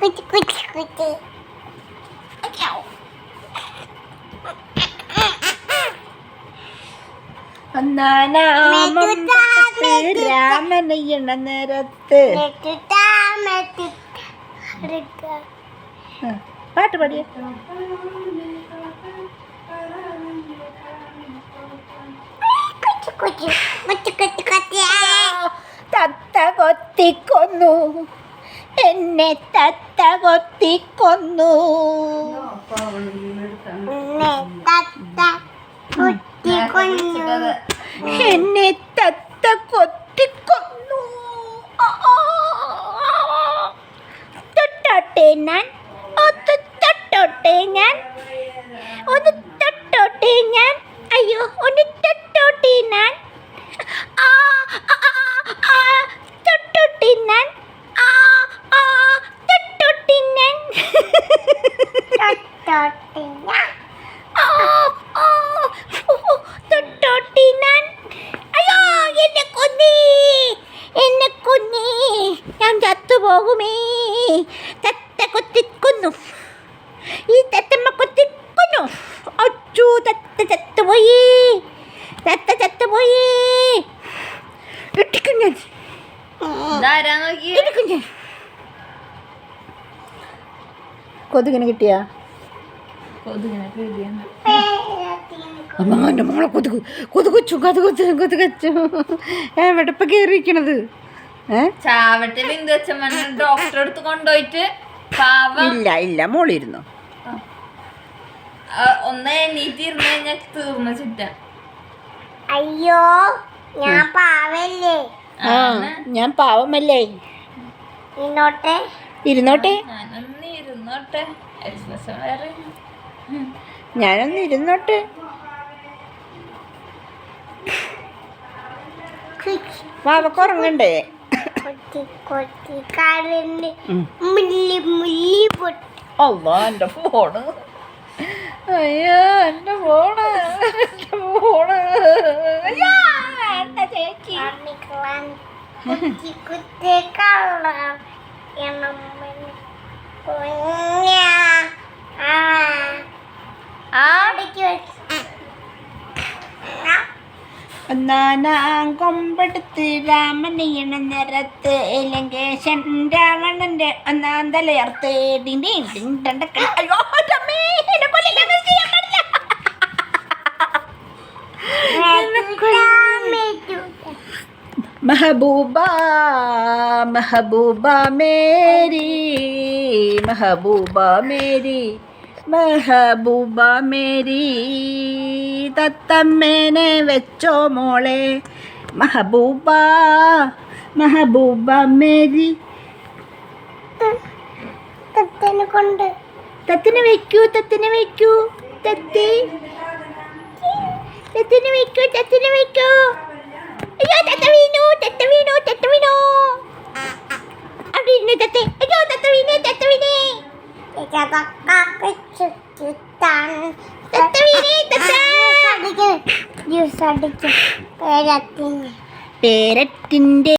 കുറ്റി കുറ്റി കുറ്റി രാമനയ്യണ നേരത്ത്. പാട്ട് പാടിയ. തത്ത കൊത്തിക്കൊന്നു. എന്നെ തത്ത കൊത്തിക്കൊന്നു. എന്നെ തത്ത കൊത്തിക്കൊന്നു. തൊട്ടോട്ടെ ഞാൻ. ഒന്ന് തൊട്ടോട്ടെ ഞാൻ. ഒന്ന് തൊട്ടോട്ടെ ഞാൻ. അയ്യോ ഒന്ന് തൊട്ടോട്ടെ ഞാൻ ആ, ആ, ആ, ആ, തൊട്ടോട്ടെ ഞാൻ ആ, ആ, തൊട്ടോട്ടെ ഞാൻ തൊട്ടോട്ടില്ല. ആ, ആ, തൊട്ടോട്ടെ ഞാൻ അയ്യോ എന്നെ കൊന്നേ എന്നെ കൊന്നേ. ഞാൻ ചത്തുപോകുമേ. തത്ത കൊത്തിക്കൊന്നു. ഈ തത്തമ്മ കൊത്തിക്കൊന്നു. അച്ചു തത്ത ചത്തുപോയി. തത്ത ചത്തുപോയി. ഇട്ടിക്കും ഞാൻ. ഇതാരാ നോക്കി ഇട്ടിക്കും ഞാൻ. കൊതുകിനെ കിട്ടിയാ? അമ്മ എന്റെ മോളെ കൊതുക് കൊതുകച്ചു കൊതുകുച്ചു കൊതുകച്ചു എവിടെ ഇപ്പം കയറിയിരിക്കണത് ഏ? ചാവട്ടെ കയറിയിരിക്കണത് ഡോക്ടറെ അടുത്ത് കൊണ്ടുപോയിട്ട് ഇല്ല ഇല്ല മോളിരുന്നു ആ, ഒന്ന് എണീറ്റ് ഇരുന്ന് കഴിഞ്ഞാൽ തീർന്നു ചുറ്റ. അയ്യോ ഞാൻ പാവല്ലേ? ആ ഞാൻ പാവമല്ലേ? ഇന്നോട്ടെ ഇരുന്നോട്ടെ. ഇരുന്നോട്ടെ. വേറെ. ഞാനൊന്ന് ഇരുന്നോട്ടെ. വാവക്ക് ഉറങ്ങണ്ടേ? എന്റെ ഫോണ്. അയ്യോ എന്റെ ഫോണ് എന്റെ ഫോണ്. എന്റെ ചേച്ചി. കുത്തി കള്ളം എണ്ണമ്മന് കുഞ്ഞ ആ ആ അടിക്ക് വെച്ച് ആ, ഒന്നാനാം കൊമ്പെടുത്ത് രാമനെയ്യണ നിരത്ത് ലങ്കേശൻ രാവണന്റെ ഒന്നാം തലയർത്ത്. മെഹബൂബ മെഹബൂബ മേരി മെഹബൂബ മേരി. മെഹബൂബ മേരി തത്തമ്മേനെ വെച്ചോ മോളെ. മെഹബൂബ മെഹബൂബ മേരി. തത്തനെ കൊണ്ട്. തത്തിനെ വെക്കൂ തത്തിനെ വെക്കൂ. തത്തി. തത്തിനെ വെക്കൂ തത്തിനെ വെക്കൂ. അയ്യോ തത്ത വീണു തത്ത വീണു തത്ത വീണു. അവിടെ ഇരുന്നു തത്തേ അയ്യോ തത്ത വീണു തത്ത വീണേ ഇതൊക്കെ